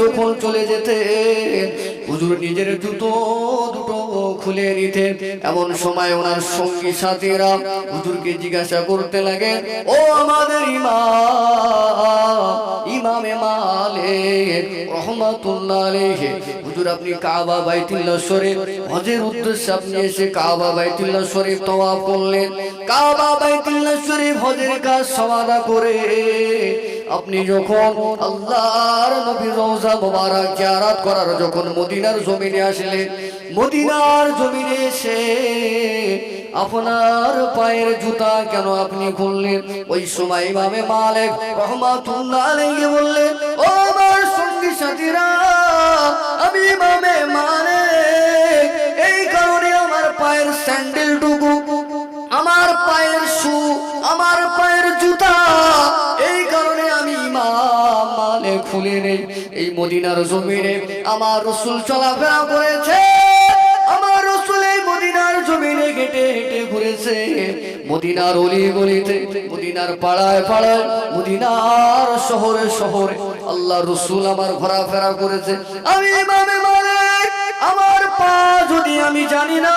যখন চলে যেতে, হুজুর নিজের জুতো দুটো খুলে নিতে। এমন সময় ওনার সঙ্গী সাথীরা হুজুরকে জিজ্ঞাসা করতে লাগে, ও আমাদের ইমাম আপনি শরীফ, হজের উদ্দেশ্যে আপনি এসে করলেন। কাবা, বাইতুল্লাহ শরীফ হজের কাজ সমাধা করে আপনি যখন আল্লাহর নবীর রওজা মোবারক জিয়ারত করার যখন মদিনার জমিনে আসলেন, মদিনার জমিনে এসে আপনার পায়ের জুতা কেন আপনি খুললেন? ওই সময় ইমামে মালিক রহমাতুল্লাহ আলাইহি বললেন, ও আমার সঙ্গী সাথীরা, আমি ইমামে মালিক, এই কারণে আমার পায়ের স্যান্ডেল টুকু আমার পায়ের শু, আমার পায়ের ইমাম খুলে নেই, এই মদিনার জমিনে আমার রসুল চলাফেরা করেছে। আমার রসুল এই মদিনার জমিনে হেঁটে হেঁটে ঘুরেছে। মদিনার অলি গলিতে মদিনার পাড়ায় পাড়ায়, মদিনার শহরে শহরে আল্লাহ রসুল আমার ঘোরাফেরা করেছে। আমি আমার পা যদি আমি জানি না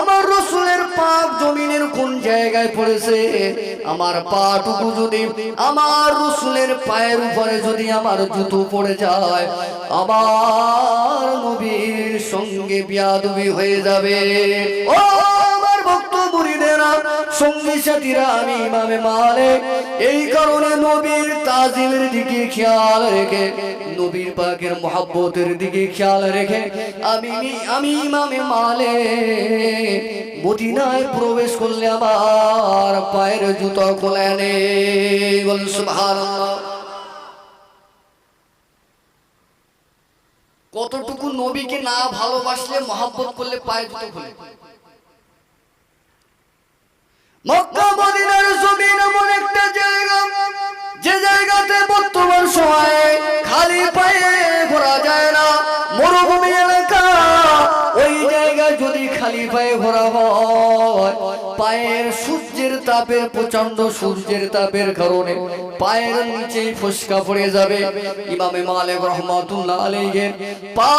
আমার রসুলের পাক জমিনের কোন জায়গায় পড়েছে? আমার পাটুকু যদি আমার রসুলের পায়ের উপরে যদি আমার জুতো পড়ে যায়, আমার নবীর সঙ্গে বিয়াদবি হয়ে যাবে। ও আমার ভক্ত মুরিদেরা, সঙ্গী সাথীরা, আমি ইমামে মালিক এই কারণে নবীর তাজিমের দিকে খেয়াল রেখে, নবীর পাকের মহাব্বতের দিকে খেয়াল রেখে, আমি আমি ইমামে মালে মদিনায় প্রবেশ করলে আমার পায়ের জুতো খোলে নে। বল সুবহানাল্লাহ। কতটুকু নবীকে না ভালোবাসলে, মহাব্বত করলে পায়ে জুতো খুলে? মক্কা মদিনার জমিন এমন একটা জায়গা যে জায়গাতে বর্তমান সময়ে খালি পায়ে ঘোরা যায়। যদি খালি পায়ে ঘোরা হয়। পায়ের সূর্যের তাপের প্রচণ্ড সূর্যের তাপের কারণে পায়ের নিচেই ফুসকা পড়ে যাবে। ইমামে পা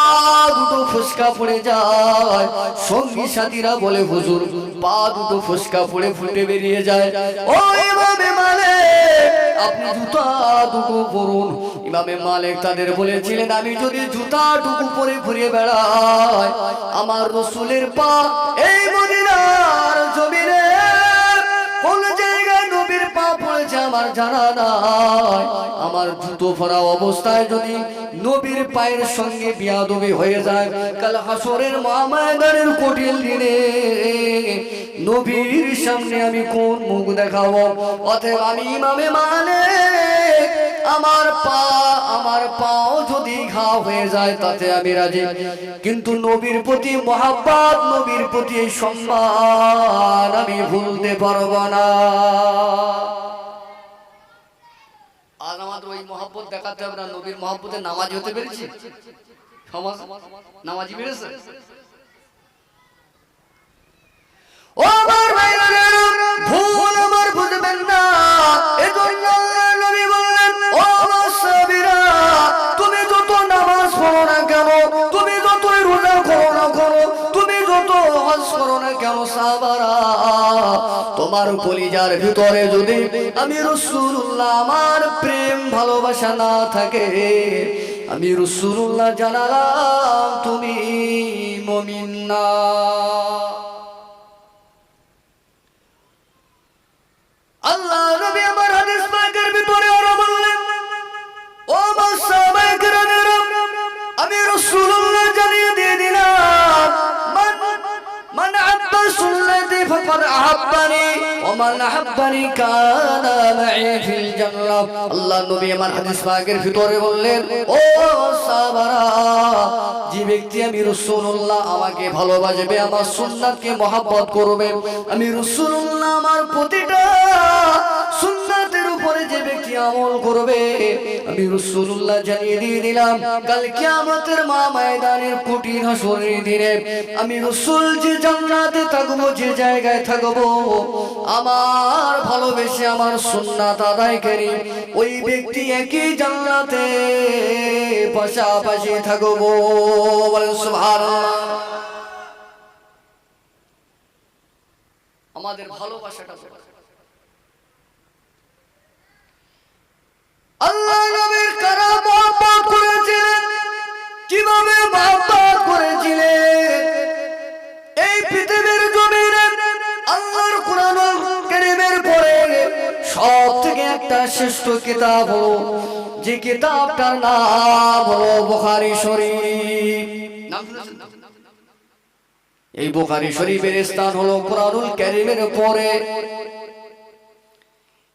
দুটো ফুসকা পড়ে যায়। সঙ্গী সাথীরা বলে, হুজুর, পা দুটো ফুসকা পড়ে ফুটে বেরিয়ে যায়। ও ইমামে আপনি জুতা দুটো ইমামে মালিক তাদের বলেছিলেন, আমি যদি জুতা টুকু পরে ঘুরে বেড়াই, আমার রসুলের পা এই মদিনার আমার জানা নাই। আমার জুতো পরা অবস্থায় যদি নবীর পায়ের সঙ্গে বিয়াদবি হয়ে যায়, কাল হাসরের মহাময়দানের কঠিন দিনে নবীর সামনে আমি কোন মুখ দেখাবো? অতএব আমি ইমামে মানে আমার পা, আমার পাও যদি ঘা হয়ে যায়, তাতে আমি রাজি। কিন্তু নবীর প্রতি মহাব্বত, নবীর প্রতি সম্মান আমি ভুলতে পারব না আজ আমাদের ওই মহাব্বত দেখাতে হবে না নবীর মহাব্বতে নামাজি হতে পেরেছি। সমাজ নামাজি সাহাবীরা, তুমি নামাজ কেন, তুমি যতই রোজা করো না করো না কেন সাহাবারা তোমার কলিজার ভিতরে যদি আমি রসুল্লাহ, আমার প্রেম ভালোবাসা না থাকে, আমি রসুল্লাহ জানালাম, তুমি মমিন আল্লাহ আমার সুন্নতি ফাকাদ ومن كان معي في الله ভিতরে বললেন, ও যে ব্যক্তি আমি রাসূলুল্লাহ আমাকে ভালোবাসবে, আমার সুন্নাতকে মহব্বত করবে, আমি রাসূলুল্লাহ আমার প্রতিটা সুন্নাতের উপরে যে ব্যক্তি আমল করবে, আমি রসুল্লাহ জানিয়ে দিয়ে দিলাম, কাল কিয়ামতের মা ময়দানের কঠিন হাসরের দিনে আমি রসুল যে জান্নাতে থাকব, যে জায়গায় থাকব, আমার ভালোবেসে আমার সুন্নাত আদায়কারী ওই ব্যক্তি একই জান্নাতে পাশাপাশি থাকব। আমাদের ভালোবাসাটা বড়। আল্লাহ নবীর কারা মহব্বত করেছিলেন। কীভাবে মহব্বত করেছিলেন? এই পৃথিবীর জমিনে আল্লাহর কোরআন কারীমের পরে সব থেকে একটা শ্রেষ্ঠ কিতাব হলো, যে কিতাবটার নাম হলো বুখারী শরীফ? এই বুখারী শরীফের স্থান হলো কোরআনুল কারীমের পরে।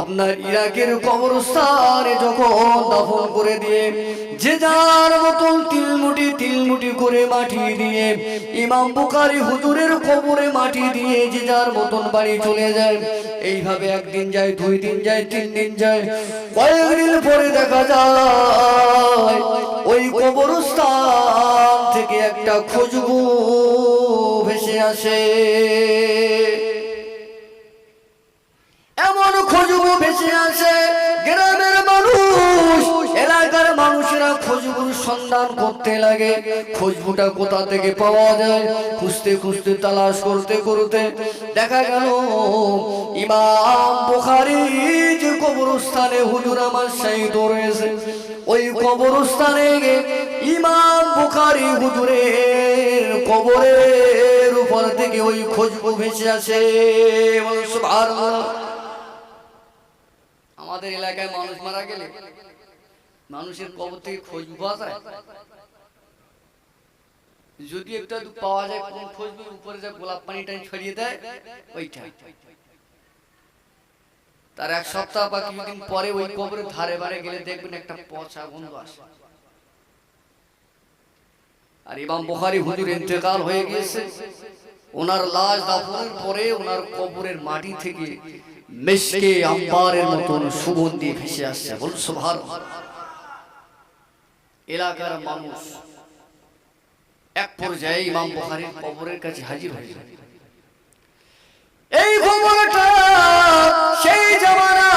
আপনার ইরাকের কবরস্থানে যখন দাফন করে দিয়ে, যে যার মতন তিলমুটি তিলমুটি করে মাটি দিয়ে, ইমাম বুকারি হুজুরের কবরে মাটি দিয়ে যে যার মতন বাড়ি চলে যায়, এইভাবে একদিন যায়, দুই দিন যায়, তিন দিন যায়, কয়েকদিন পরে দেখা যায়, ওই কবরস্থান থেকে একটা খুশবু ভেসে আসে। এমন খুশবু ভেসে আসে? গ্রামের মানুষ, এলাকার মানুষেরা খুশবুর সন্ধান করতে লাগে। খুশবুটা কোথা থেকে পাওয়া যায়? খুঁজতে খুঁজতে তালাশ করতে করতে দেখা গেল, ইমাম বুখারী যে কবরস্থানে হুজুর আমার শহীদ রয়েছে ওই কবরস্থানে ইমাম বুখারী হুজুরের কবরের উপর থেকে ওই খুশবু ভেসে আসে। সুবহানাল্লাহ। আমাদের এলাকায় মানুষ মারা গেলে মানুষের কবর থেকে খোঁজ পাওয়া যায়? যদি একটা পাওয়া যায় কোন খুঁজবে উপরে যে গোলাপ পানিটা ছড়িয়ে দেয়, ওইটা। তার এক সপ্তাহ বা কিছুদিন পরে ওই কবরের ধারে বারে গেলে দেখবেন একটা পচা গন্ধ আসে। আর ইমাম বুখারী হুজুর ইন্তেকাল হয়ে গিয়েছে। ওনার লাশ দাফনের পরে ওনার কবরের মাটি থেকে মেশকে, আম্বারের মতন সুগন্ধি ভেসে আসছে। বল সুভার এলাকার মানুষ এক পর্যায়ে ইমাম বুখারির কবরের কাছে হাজির হয়ে যায়। এই কবরটা সেই জামানায়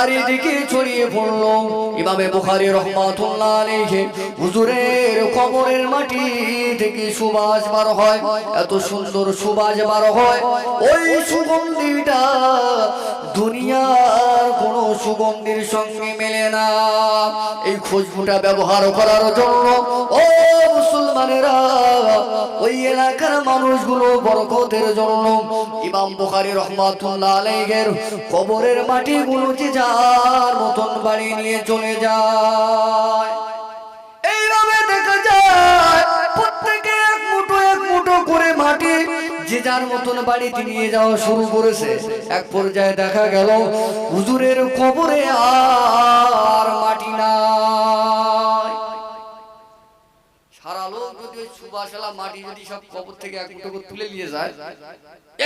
চারিদিকে ছড়িয়ে পড়ল। ইমামে বুখারী রহমাতুল্লাহ আলাইহি হুজুরের কবরের মাটি থেকে সুবাস বার হয়, এত সুন্দর সুবাস বার হয়। ওই সুগন্ধিটা দুনিয়ার কোন সুগন্ধির সঙ্গে মেলে না। এই খুশবুটা ব্যবহার করার জন্য ও মুসলমানেরা ওই এলাকার মানুষগুলো বরকতের জন্য ইমাম রহমাতুল্লাহ আলাইহির কবরের যার মতন বাড়ি নিয়ে চলে যায়। মাটি যে যার মতন বাড়িতে নিয়ে যাওয়া শুরু করেছে। এক পর্যায়ে দেখা গেল, হুজুরের কবরে আর মাটি নাই। মাটি যদি সব কবর থেকে এক মুঠো করে তুলে নিয়ে যায়।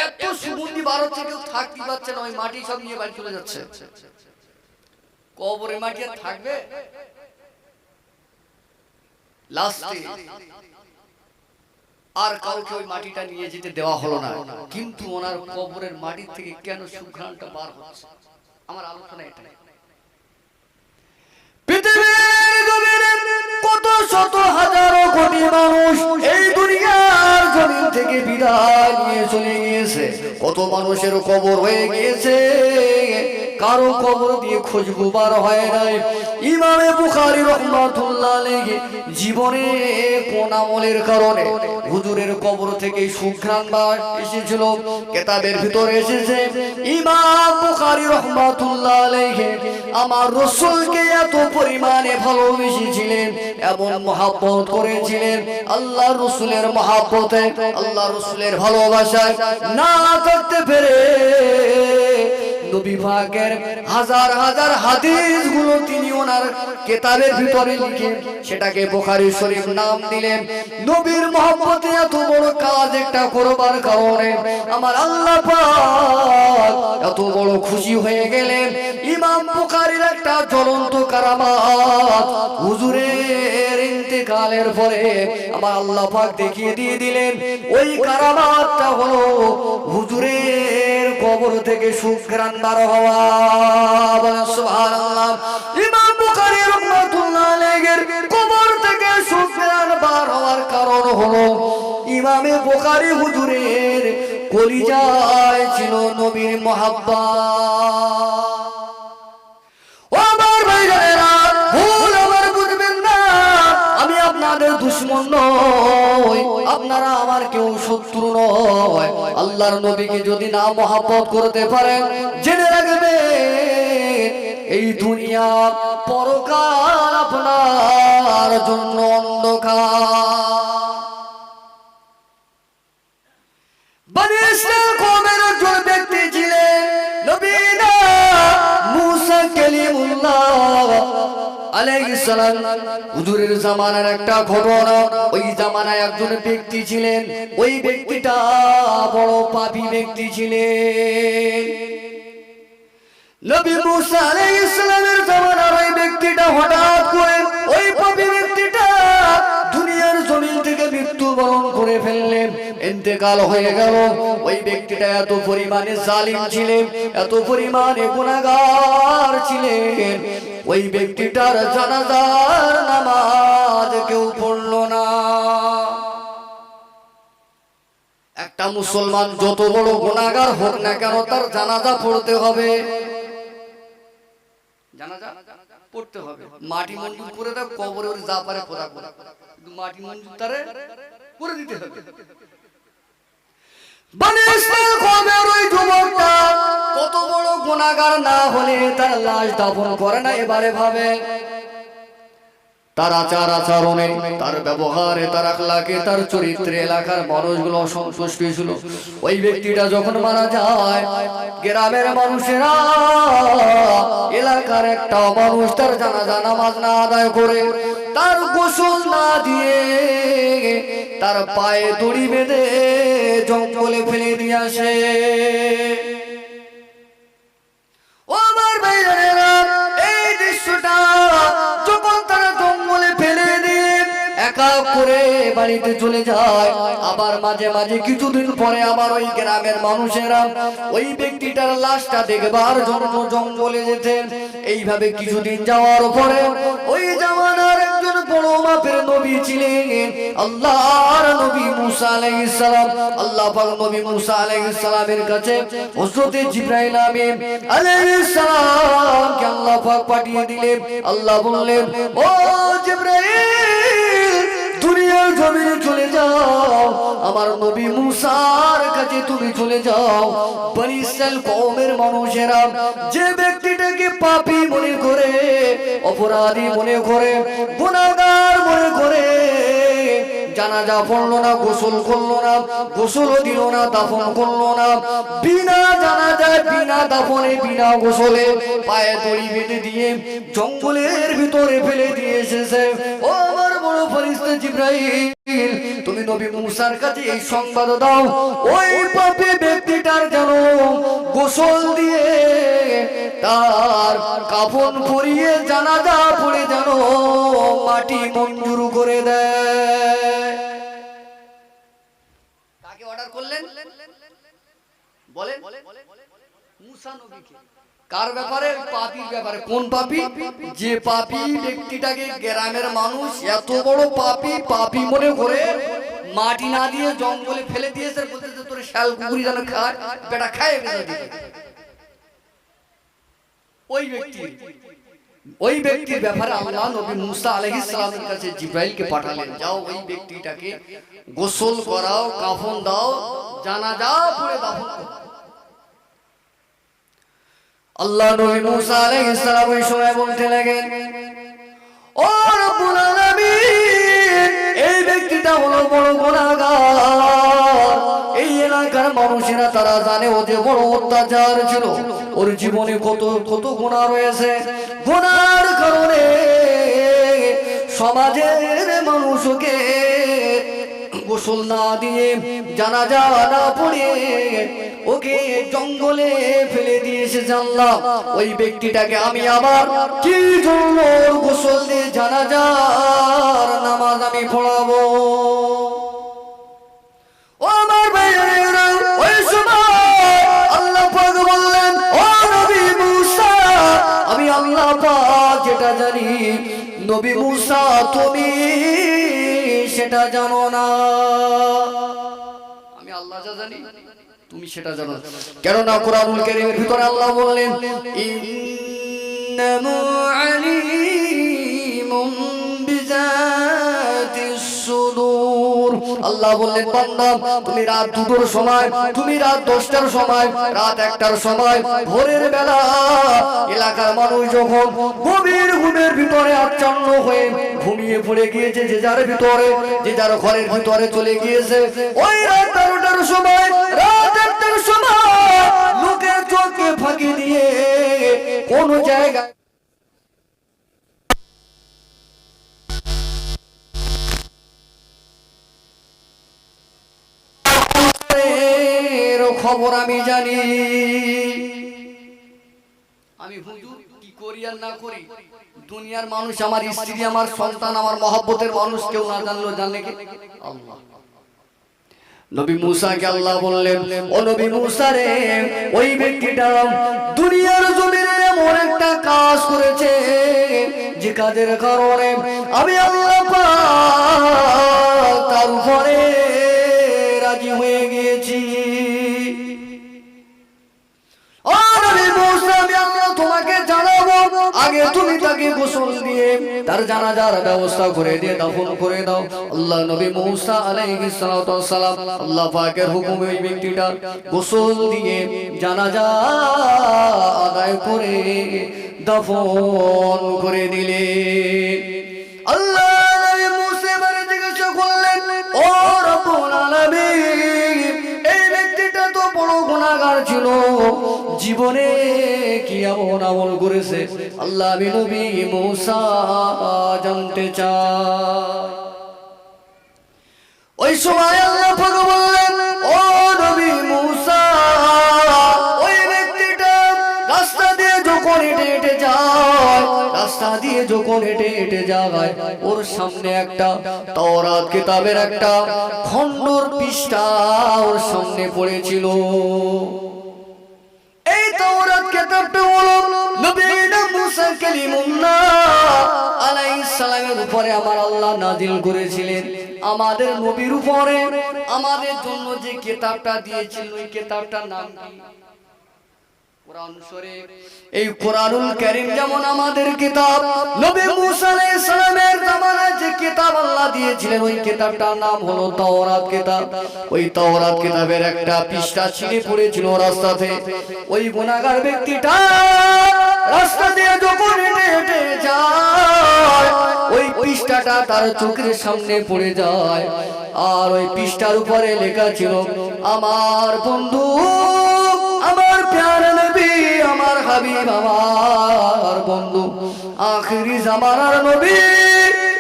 এত সুগন্ধি বার হচ্ছে থাকতে পারছে না ওই মাটি সব নিয়ে বাড়ি চলে যাচ্ছে। কবরে মাটি আর থাকবে? লাস্টে আর কাউকে ওই মাটিটা নিয়ে যেতে দেওয়া হলো না। কিন্তু ওনার কবরের মাটির থেকে কেন সুঘ্রাণটা বার হচ্ছে? আমার আলোচনা এটা পৃথিবীর কত শত হাজারো কোটি মানুষ বিদায় নিয়ে চলে গিয়েছে। কত মানুষের কবর হয়ে গিয়েছে। কারও কবর দিয়ে খুশবু বার হয় নাই। ইমামে বুখারী রহমাতুল্লাহ আলাইহি জীবনে কোন আমলের কারণে হুজুরের কবর থেকে সুঘ্রাণ বার এসেছিল, কেতাবের ভিতরে এসেছে, ইমাম বুখারী রহমাতুল্লাহ আলাইহি আমার রাসূলকে এত পরিমাণে ভালোবেসেছিলেন, এমন মহাব্বত করেছিলেন, আল্লাহ রসুলের মহাব্বতে, আল্লাহ রসুলের ভালোবাসায় না থাকতে পেরে পাকের হাজার হাজার হাদিসগুলো তিনি ওনার কেতাবের ভিতরে লিখে সেটাকে বোখারি শরীফ নাম দিলেন। নবীর মহব্বতে এত বড় কাজ একটা করবার কারণে আমার আল্লাহ এত বড় খুশি হয়ে গেলেন। ইমাম বুখারীর একটা জ্বলন্ত কারামাত হুজুরের ইন্তেকালের পরে আমার আল্লাহ পাক দেখিয়ে দিয়ে দিলেন, ওই কারামাতটা হলো হুজুরের কবর থেকে সুঘ্রাণ বলেন, সুবহানাল্লাহ। ইমাম বুখারী বার হওয়ার কারণ হলো, ইমামে বুখারী হুজুরের কলিজায় ছিল নবীর মহাব্বত আপনাদের দুশ্মন নয়। আপনারা আমার কেউ শত্রু নয়। আল্লাহর নবীকে যদি না মহাপত করতে পারেন, জেনে রাখবে এই দুনিয়া পরকাল আপনার জন্য সালাম, হুজুরের জামানার একটা ঘটনা। ওই জামানায় একজন ব্যক্তি ছিলেন, ওই ব্যক্তিটা বড় পাপী ব্যক্তি ছিলেন। নবী মুসা আলাইহিস জামানার ওই ব্যক্তিটা হঠাৎ করে ওই পাপী ব্যক্তিটা দুনিয়ার জমিন থেকে মৃত্যুবরণ করে ফেললেন। ইন্তেকাল হয়ে গেল। ওই ব্যক্তিটা এত পরিমাণে জালিম ছিলেন, এত পরিমাণে গুনাহগার ছিলেন। ওই ব্যক্তিটার জানাজার নামাজ কেউ পড়ল না। একটা মুসলমান যত বড় গুনাহগার হোক না কেন তার জানাজা পড়তে হবে। মাটি মঞ্জুর মাটি করে দিতে হবে। বনে ইসরায়েল ওই যুবকটা কত বড় গুণাগার না হলে তার লাশ দাফন করে না এবারে ভাবে। তার আচার আচরণে, তার ব্যবহারে, তার আখলাকে, তার চরিত্রে এলাকার মানুষগুলো অসন্তুষ্ট ছিল ওই ব্যক্তিটা যখন মারা যায়, গ্রামের মানুষেরা এলাকার একটা মানুষ তার জানাজা, নামাজ না আদায় করে তার গোসল না দিয়ে তার পায়ে দড়ি বেঁধে জঙ্গলে ফেলে দিয়ে আসে। করে বাড়িতে চলে যায়। আবার মাঝে মাঝে কিছুদিন পরে আবার ওই গ্রামের মানুষেরা ওই ব্যক্তিটার লাশটা দেখবার জন্য জঙ্গলে যেতেন। এইভাবে কিছুদিন যাওয়ার পরে ওই জামানার একজন বড় মাপের নবী ছিলেন। আল্লাহর নবী মুসা আলাইহিস সালাম। আল্লাহ নবী মুসা আলাইহিস সালামের কাছে হযরতে জিবরাইল আমিন আলাইহিস আল্লাহ পাক পাঠিয়ে দিলেন। আল্লাহ বললেন, ও জিবরাইল জমিনে চলে যাও। আমার নবী মুসার কাছে তুমি চলে যাও। বনি ইসরাইল কওমের মানুষেরা যে ব্যক্তিটাকে পাপী মনে করে, অপরাধী মনে করে, গুনাহগার মনে করে, জানাজা পড়ল না, গোসল করল না, গোসলও দিল না, দাফন করল না, বিনা জানাজায়, বিনা দাফনে, বিনা গোসলে পায়ে দড়ি বেঁধে দিয়ে জঙ্গলের ভিতরে ফেলে দিয়ে এসেছে। ও ফরিস্তা জিব্রাইল তুমি নবী মুসার কাছে এই সংবাদ দাও ওই পাপী ব্যক্তিটার যেন গোসল দিয়ে তার কাফন পরিয়ে জানাজা পড়ে যেন মাটি মঞ্জুর করে দেয় কাকে অর্ডার করলেন বলেন মুসা নবীকে কার ব্যাপারে? পাপির ব্যাপারে। কোন পাপি? যে পাপি ব্যক্তিটাকে গ্রামের মানুষ এত বড় পাপি পাপি মনে করে মাটি না দিয়ে জঙ্গলে ফেলে দিয়েছে বলতেছে তোর শাল কুকুরি যেন খায়, বেটা খায় ওই ব্যক্তি। ওই ব্যক্তির ব্যাপারে আল্লাহ নবী মুসা আলাইহিস সালামের কাছে জিব্রাইলকে পাঠালেন, যাও ওই ব্যক্তিটাকে গোসল করাও, কাফন দাও, জানাজা পড়ে দাফন করো। আল্লাহ নবী মুসা আলাইহিস সালাম ওই সময় বলতে লাগেন, ও রব্বুল আলামিন, এই ব্যক্তিটা হলো বড় গুণাগার এই এলাকার মানুষেরা তারা জানে ও যে বড় অত্যাচার ছিল। ওর জীবনে কত কত গুণা রয়েছে। গুণার কারণে সমাজের মানুষকে গোসল না দিয়ে জানা যাওয়া না পড়ে ওকে জঙ্গলে ফেলে দিয়েছে জানলাম ওই ব্যক্তিটাকে আমি আবার কি জন্য গোসল দিয়ে জানা যার নামাজ আমি পড়াবো? আমি আল্লাহ যেটা জানি, নবী মুসা তুমি সেটা জানো না আমি আল্লাহ যা জানি তুমি সেটা জানো না। কেননা কোরআনুল কারীমের ভিতরে আল্লাহ বললেন ইন্নামু আলিমুম বিজাতিস সুদূর। আল্লাহ বললেন, বান্দা, তুমি রাত দুটোর সময়, তুমি রাত দশটার সময়, রাত একটার সময়, ভোরের বেলা এলাকার মানুষ যখন গভীর ঘুমের ভিতরে আচ্ছন্ন হয়ে ঘুমিয়ে পড়ে গিয়েছে, যে যার ভিতরে, যে যার ঘরের ভিতরে চলে গিয়েছে, ওই রাত বারোটার সময়, রাত একটার সময় লোকের চোখে ফাঁকি দিয়ে কোন জায়গায় খবর আমি জানি। আমি কি করি আর না করি? দুনিয়ার মানুষ আমার স্ত্রী, আমার সন্তান, আমার মহব্বতের মানুষ, কেউ না জানলো জানে আল্লাহ। নবী আল্লাহ বললেন, ও নবী মুসা রে, ওই ব্যক্তিটা দুনিয়ার জমিনে এমন একটা কাজ করেছে যে কাজের কারণে আমি আল্লাহ তার উপরে তার জানাজার ব্যবস্থা করে দিয়ে দাফন করে দাও। আল্লাহ নবী মুসা আলাইহিস সালাতু সালাম আল্লাহ পাকের হুকুমে ওই ব্যক্তিটা গোসল দিয়ে জানাজা আদায় করে দাফন করে দিলে। আল্লাহ গুণাগার ছিল জীবনে কি এমন আমল করেছে? আল্লাহ নবী মুসা জানতে চাই। ওই সময় আল্লাহ বললেন, ও নবী মুসা, ওই ব্যক্তিটা রাস্তা দিয়ে যখন হেঁটে হেঁটে যায়, রাস্তা দিয়ে যখন হেঁটে হেঁটে যায়, ওর সামনে একটা তওরাত কিতাবের একটা খণ্ডর পৃষ্ঠা ওর সামনে পড়েছিল। কিতাবটা সালামের উপরে আমার আল্লাহ করেছিলেন। আমাদের নবীর উপরে। আমাদের জন্য যে কেতাবটা দিয়েছিল, ওই কেতাবটার নাম এই কোরআনুল কারীম যেমন আমাদের কিতাব, নবী মুসা আলাইহিস সালামের জামানায় যে কিতাব আল্লাহ দিয়েছিলেন, ওই কিতাবটার নাম হলো তাওরাত কিতাব। ওই তাওরাত কিতাবের একটা পৃষ্ঠা ছিঁড়ে পড়েছিল রাস্তাতে। ওই গুনাহগার ব্যক্তিটা রাস্তা দিয়ে যখন হেঁটে হেঁটে যায়, ওই পৃষ্ঠাটা তার চোখের সামনে পড়ে যায়। আর ওই পৃষ্ঠার উপরে লেখা ছিল, আমার বন্ধু আমার বন্ধু। আখরি জামানার নবী,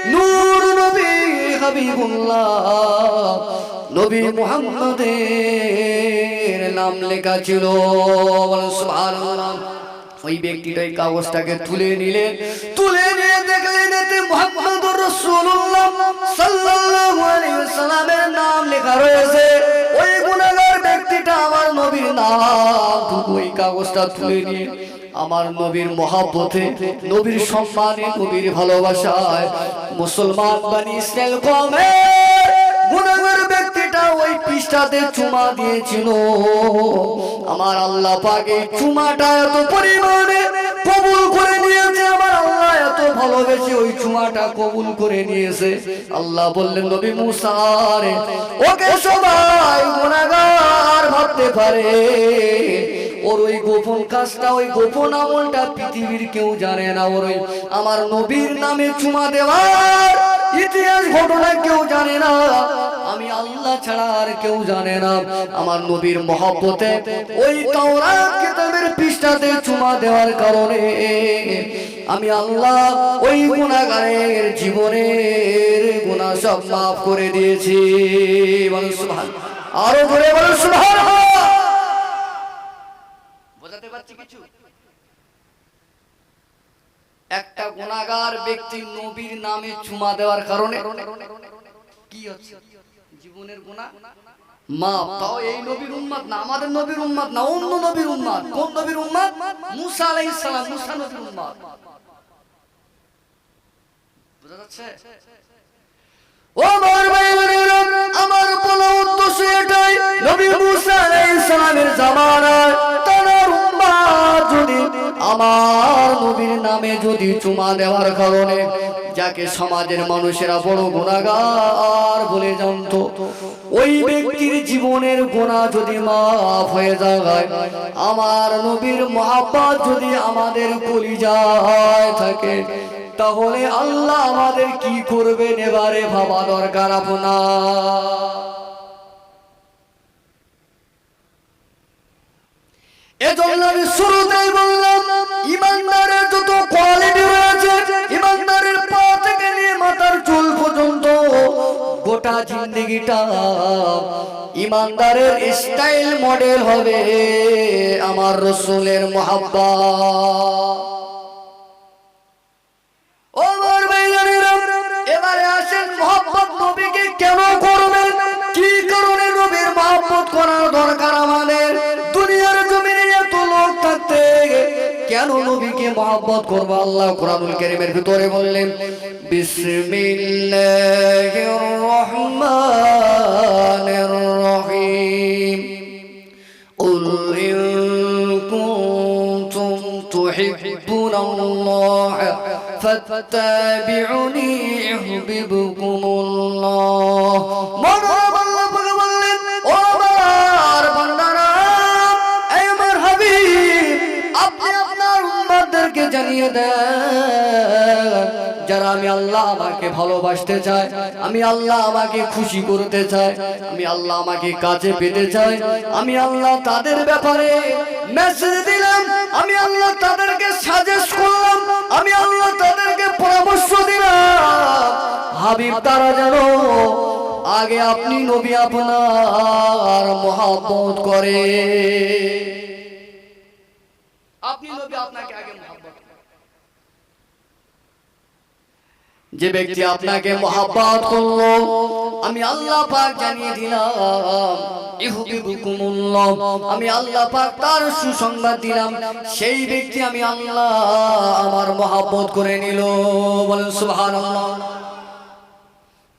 নূর নবী হাবিবুল্লাহ। নবী মুহাম্মদের নাম লেখা ছিল। ওই ব্যক্তিটা এই কাগজটাকে তুলে নিলেন। তুলে নিয়ে দেখলেন এতে মুহাম্মদুর রাসূলুল্লাহ সাল্লাল্লাহু আলাইহি ওয়াসাল্লামের নাম লেখা রয়েছে। ওই গুনাহগার ব্যক্তিটা আমার নবীর নাম। ওই কাগজটা তুলে নিয়ে আমার নবীর মহাব্বতে, নবীর সম্মানে, নবীর ভালোবাসায় মুসলমান বানি ইসরায়েল কমে ব্যক্তিটা ওই পৃষ্ঠাতে চুমা দিয়েছিল। আমার আল্লাহ পাক চুমাটা এত পরিমাণে কবুল করে নিয়েছে, আমার আল্লাহ এত ভালোবেসে ওই চুমাটা কবুল করে নিয়েছে। আল্লাহ বললেন, নবী মুসা রে ওকে সবাই গুনাহগার ভাবতে পারে। ওর ওই গোপন কাজটা, ওই গোপন আমলটা পৃথিবীর কেউ জানে না। ওর ওই আমার নবীর নামে চুমা দেওয়ার ইতিহাস ঘটনা কেউ জানে না। আমি আল্লাহ ছাড়া আর কেউ জানে না। আমার নবীর মহব্বতে ওই তাওরাত কিতাবের পৃষ্ঠাতে চুমা দেওয়ার কারণে আমি আল্লাহ ওই গুণাগারের জীবনের গুণা সব মাফ করে দিয়েছি। বলো সুবহান আরও জোরে বলো সুবহান পারছি কিছু? একটা গুণাগার ব্যক্তি নবীর নামে চুমা দেওয়ার কারণে কি হচ্ছে? জীবনের গুণা? মা কোন আমার উদ্দেশ্য এটাই, নবী মুসা আলাইহিস সালামের জামানায় যদি আমার নবীর নামে যদি চুমা দেওয়ার কারণে যাকে সমাজের মানুষেরা বড় গুণাগার বলে জানতো, ওই ব্যক্তির জীবনের গোনা যদি মাফ হয়ে যায়, আমার নবীর মহাব্বাত যদি আমাদের কলিজায় থাকে, তাহলে আল্লাহ আমাদের কি করবেন এবারে ভাবা দরকার আপনার? এজন্য আমি শুরুতেই বললাম, ইমানদারের যত কোয়ালিটি রয়েছে, ইমানদারের পা থেকে নিয়ে মাথার চুল পর্যন্ত গোটা জিন্দগিটা ইমানদারের স্টাইল মডেল হবে আমার রসুলের মহাব্বা। নবীকে মোহাম্মত করব আল্লাহ কোরআনুল কারীমের ভিতরে বললেন বিসমিল্লাহির রহমানির রহিম قل إن كنتم تحبون الله فاتبعوني يحببكم الله জানিয়ে দেন যারা আমি আল্লাহ আমাকে ভালোবাসতে চাই আমি আল্লাহ আমাকে খুশি করতে চাই আমি আল্লাহ আমাকে কাজে পেতে চাই, আমি আল্লাহ তাদের ব্যাপারে মেসেজ দিলাম, আমি আল্লাহ তাদেরকে সাজেস্ট করলাম, আমি আল্লাহ তাদেরকে পরামর্শ দিলাম। হাবিব, তারা যেন আগে আপনি নবী আপনার মহাব্বত করে আপনি নবী আপনাকে আগে মহাব্বত যে ব্যক্তি আপনাকে মহাব্বত করল, আমি আল্লাহ পাক জানিয়ে দিলাম আমি আল্লাহ পাক তার সুসংবাদ দিলাম, সেই ব্যক্তি আমি আল্লাহ আমার মহাব্বত করে নিল। বলেন সুবহানাল্লাহ।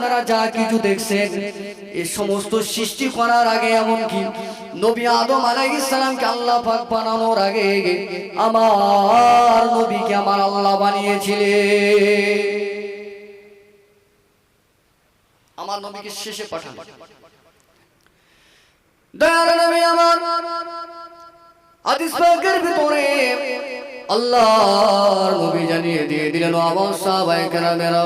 আপনারা যা কিছু দেখছেন এই সমস্ত সৃষ্টি করার আগে এমন কি নবী আদম আলাইহিস সালামকে আল্লাহ পাক বানানোর আগে আমার নবীকে আমার আল্লাহ বানিয়েছিলেন। আমার নবীকে শেষে পাঠান। দয়ার নবী আমার হাদিস পাকের ভিতরে আল্লাহর নবী জানিয়ে দিয়ে দিলেন আমার সাহাবায়ে কেরামেরা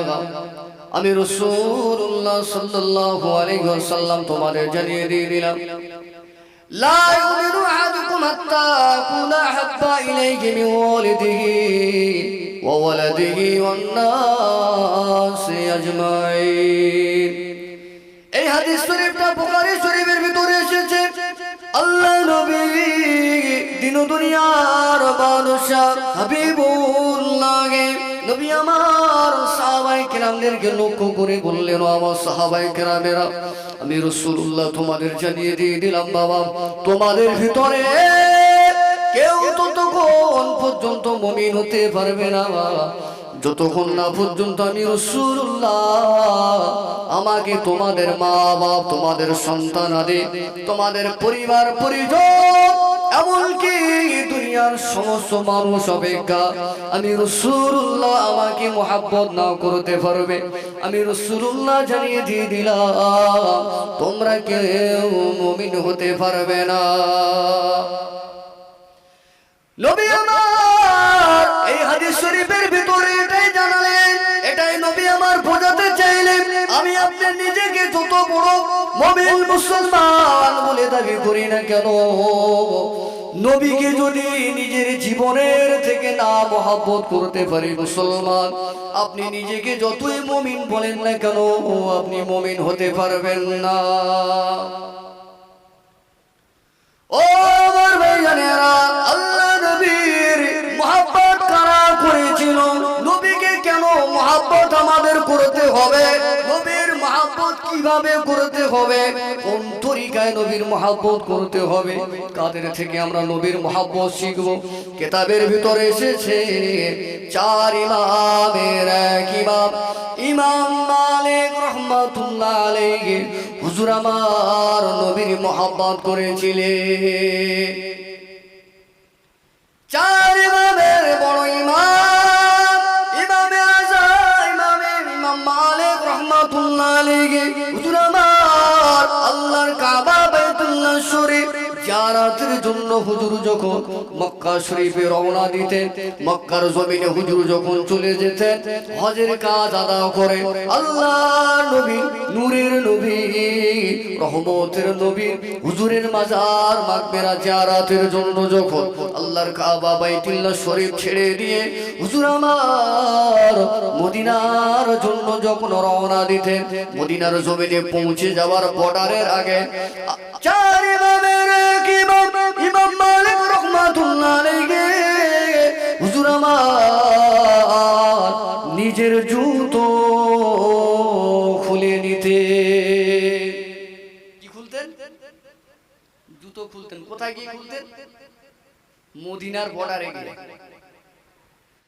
আমি রাসূলুল্লাহ সাল্লাল্লাহু আলাইহি ওয়াসাল্লাম তোমাদের জানিয়ে দিয়ে দিলাম لا يؤمن أحدكم حتى أكون أحب إليه من والده وولده والناس أجمعين এই হাদিস শরীফটা বুখারী শরীফের ভিতরে এসেছে আল্লাহ নবী, দিন দুনিয়ার বাদশা হাবিবুল্লাহ নবী আমার সাহাবাই কেরামদেরকে লক্ষ্য করে বললেন আমার সাহাবাই কেরামেরা, আমি রসুল্লাহ তোমাদের জানিয়ে দিয়ে দিলাম, বাবা, তোমাদের ভিতরে কেউ তো তখন পর্যন্ত মমিন হতে পারবে না, বাবা। যতক্ষণ না পর্যন্ত আমি আমাকে তোমাদের মা বাপ তোমাদের সন্তান আদি, তোমাদের পরিবার, পরিজন, এমনকি দুনিয়ার সমস্ত মানুষ অপেক্ষা, আমি রসুল্লাহ আমাকে মোহাব্বত না করতে পারবে। আমি রসুল্লাহ জানিয়ে দিয়ে দিলাম, তোমরা কেউ মমিন হতে পারবে না। নবী আমার, এই হাদিস শরীফের ভিতরে এটাই জানালেন, এটাই নবী আমার বোঝাতে চাইলেন। আমি আপনি নিজেকে যত বড় মুমিন মুসলমান বলে দাবি করি না কেন? নবীকে যদি নিজের জীবনের থেকে না মহাব্বত করতে পারি মুসলমান, আপনি নিজেকে যতই মমিন বলেন না কেন, আপনি মমিন হতে পারবেন না। ও আমার ভাইজানেরা আল্লাহ করেছিল নবীকে কেন মহাব্বত আমাদের করতে হবে? নবীর মহাব্বত কীভাবে করতে হবে? কোন তরিকায় নবীর মহাব্বত করতে হবে? কাদের থেকে আমরা নবীর মহাব্বত শিখব? কেতাবের ভিতরে এসেছে, চার ইমামের এক ইমাম। ইমাম মালিক রহমাতুল্লাহ আলাইহি, হুজুর আমার নবীর মহাব্বত করেছিলেন। চার ইমামের বড় ইমাম। বাইতুল্লাহ শরীফ জিয়ারতের জন্য হুজুর যখন মক্কা শরীফে রওনা দিতেন, মক্কার জমিনে হুজুর যখন চলে যেতেন, হজের কাজ আদা করে আল্লাহ নবী, নূরের নবী, রহমতের নবী, হুজুরের মাজার মাকবেরা জিয়ারতের জন্য যখন আল্লাহর কাবা বাইতুল্লাহ শরীফ ছেড়ে দিয়ে হুজুর আমার মদিনার জন্য যখন রওনা দিতেন, মদিনার জমিনে পৌঁছে যাওয়ার বর্ডারের আগে চার নিজের জুতো খুলে নিতে। কি খুলতেন? জুতো খুলতেন। কোথায় গিয়ে খুলতেন? মদিনার বর্ডারে গিয়ে।